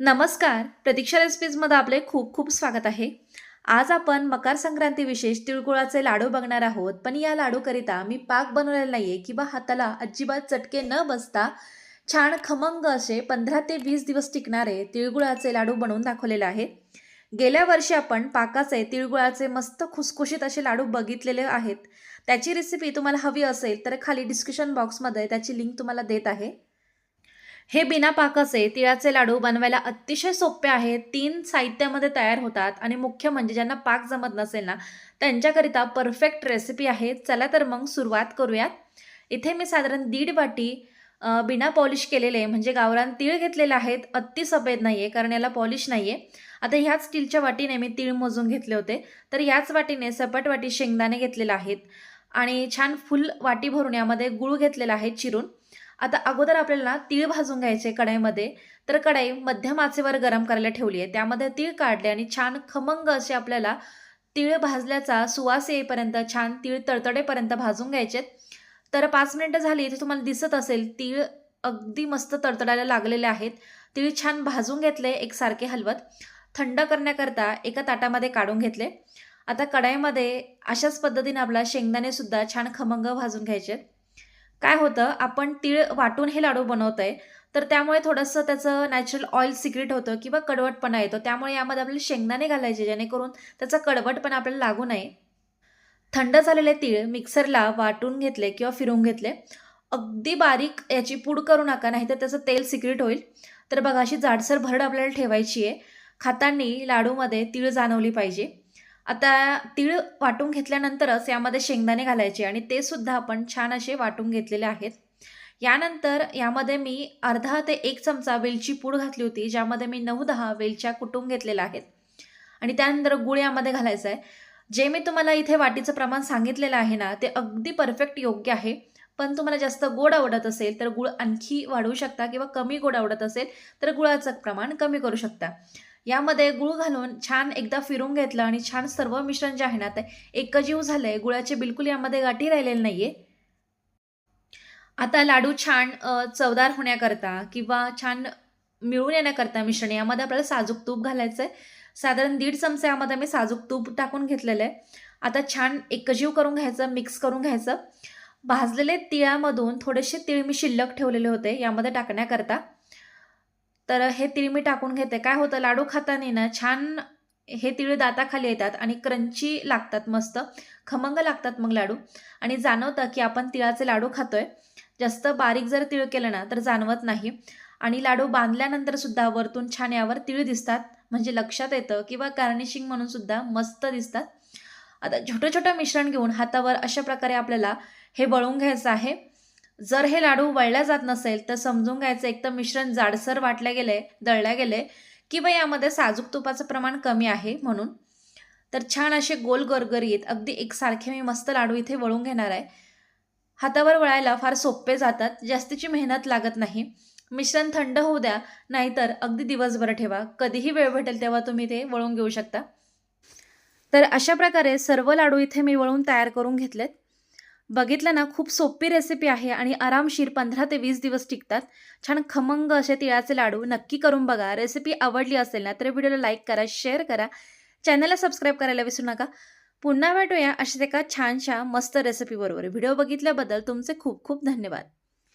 नमस्कार. प्रतीक्षा रेसिपीजमध्ये आपले खूप खूप स्वागत आहे. आज आपण मकर संक्रांती विशेष तिळगुळाचे लाडू बघणार आहोत. पण या लाडूकरिता मी पाक बनवलेला नाही आहे किंवा हाताला अजिबात चटके न बसता छान खमंग असे पंधरा ते वीस दिवस टिकणारे तिळगुळाचे लाडू बनवून दाखवलेले आहेत गेल्या वर्षी आपण पाकाचे तिळगुळाचे मस्त खुसखुशीत असे लाडू बघितलेले आहेत. त्याची रेसिपी तुम्हाला हवी असेल तर खाली डिस्क्रिप्शन बॉक्समध्ये त्याची लिंक तुम्हाला देत आहे. हे बिना पाकाचे तिळाचे लाडू बनवायला अतिशय सोपे आहेत तीन साहित्यामध्ये तयार होतात आणि मुख्य म्हणजे ज्यांना पाक जमत नसेल ना त्यांच्याकरिता परफेक्ट रेसिपी आहे. चला तर मग सुरुवात करूयात. इथे मी साधारण दीड वाटी बिना पॉलिश केलेले म्हणजे गावरान तीळ घेतलेले आहेत. अति सफेद नाही आहे कारण याला पॉलिश नाही आहे आता ह्याच स्टीलच्या वाटीने मी तीळ मोजून घेतले होते. तर याच वाटीने सपाट वाटी शेंगदाणे घेतलेले आहेत. आणि छान फुल वाटी भरून यामध्ये गुळ घेतलेला आहे चिरून. आता अगोदर आपल्याला तीळ भाजून घ्यायचे कढाईमध्ये. तर कढाई मध्यम आचेवर गरम करायला ठेवली आहे त्यामध्ये तीळ काढले आणि छान खमंग असे आपल्याला तीळ भाजल्याचा सुवास येईपर्यंत छान तीळ तळतडेपर्यंत भाजून घ्यायचे तर पाच मिनिटं झाली इथे तुम्हाला दिसत असेल तीळ अगदी मस्त तडतडायला लागलेले आहेत. तीळ छान भाजून घेतले एकसारखे हलवत. थंड करण्याकरता एका ताटामध्ये काढून घेतले. आता कढाईमध्ये अशाच पद्धतीने आपला शेंगदाणेसुद्धा छान खमंग भाजून घ्यायचे काय होतं आपण तीळ वाटून हे लाडू बनवत आहे तर त्यामुळे थोडंसं त्याचं नॅचरल ऑइल सिक्रेट होतं किंवा कडवटपणा येतो. त्यामुळे यामध्ये आपल्याला शेंगदाणे घालायचे जेणेकरून त्याचा कडवटपणा आपल्याला लागू नये. थंड झालेले तीळ मिक्सरला वाटून घेतले किंवा फिरवून घेतले. अगदी बारीक याची पूड करू नका नाही तर त्याचं तेल सिक्रेट होईल. तर बघा अशी जाडसर भरड आपल्याला ठेवायची आहे. खातांनी लाडूमध्ये तीळ जाणवली पाहिजे. आता तीळ वाटून घेतल्यानंतरच यामध्ये शेंगदाणे घालायचे आणि ते सुद्धा आपण छान असे वाटून घेतलेले आहेत. यानंतर यामध्ये मी अर्धा ते एक चमचा वेलची पूड घातली होती ज्यामध्ये मी नऊ दहा वेलच्या कुटून घेतलेल्या आहेत. आणि त्यानंतर गुळ यामध्ये घालायचं आहे जे मी तुम्हाला इथे वाटीचं प्रमाण सांगितलेलं आहे ना ते अगदी परफेक्ट योग्य आहे. पण तुम्हाला जास्त गोड आवडत असेल तर गुळ आणखी वाढवू शकता किंवा कमी गोड आवडत असेल तर गुळाचं प्रमाण कमी करू शकता. यामध्ये गुळ घालून छान एकदा फिरून घेतलं आणि छान सर्व मिश्रण जे आहे ना ते एकजीव झालं आहे गुळाचे बिलकुल यामध्ये गाठी राहिलेले आहे आता लाडू छान चवदार होण्याकरता किंवा छान मिळून येण्याकरता मिश्रण यामध्ये आपल्याला साजूक तूप घालायचं आहे साधारण दीड चमचा यामध्ये मी साजूक तूप टाकून घेतलेलं आहे. आता छान एकजीव करून घ्यायचं मिक्स करून घ्यायचं. भाजलेले तिळामधून थोडेसे तिळ मी शिल्लक ठेवलेले होते यामध्ये टाकण्याकरता. तर हे तीळ मी टाकून घेते. काय होतं लाडू खाताना ना छान हे तिळ दाताखाली येतात आणि क्रंची लागतात मस्त. खमंग लागतात मग लाडू. आणि जाणवतं की आपण तिळाचे लाडू खातोय. जास्त बारीक जर तिळ केलं ना तर जाणवत नाही. आणि लाडू बांधल्यानंतर सुद्धा वरतून छान यावर तिळ दिसतात. म्हणजे लक्षात येतं किंवा गार्निशिंग म्हणून सुद्धा मस्त दिसतात. आता छोटं छोटं मिश्रण घेऊन हातावर अशा प्रकारे आपल्याला हे वळून घ्यायचं आहे. जर हे लाडू वळल्या जात नसेल तर समजून घ्यायचं एक तर मिश्रण जाडसर वाटले गेले दळल्या गेले किंवा यामध्ये साजूक तुपाचं प्रमाण कमी आहे म्हणून. तर छान असे गोल गरगरीत अगदी एकसारखे मी मस्त लाडू इथे वळून घेणार आहे. हातावर वळायला फार सोपे जातात जास्तीची मेहनत लागत नाही. मिश्रण थंड होऊ द्या नाहीतर अगदी दिवसभर ठेवा. कधीही वेळ भेटेल तेव्हा तुम्ही ते वळून घेऊ शकता. तर अशा प्रकारे सर्व लाडू इथे मी वळून तयार करून घेतलेत. बघितलं ना खूप सोपी रेसिपी आहे आणि आरामशीर पंधरा ते वीस दिवस टिकतात. छान खमंग असे तिळाचे लाडू नक्की करून बघा. रेसिपी आवडली असेल ना तर व्हिडिओला लाईक करा शेअर करा. चॅनलला सबस्क्राईब करायला विसरू नका. पुन्हा भेटूया अशाच एका छानशा मस्त रेसिपीबरोबर व्हिडिओ बघितल्याबद्दल तुमचे खूप खूप धन्यवाद.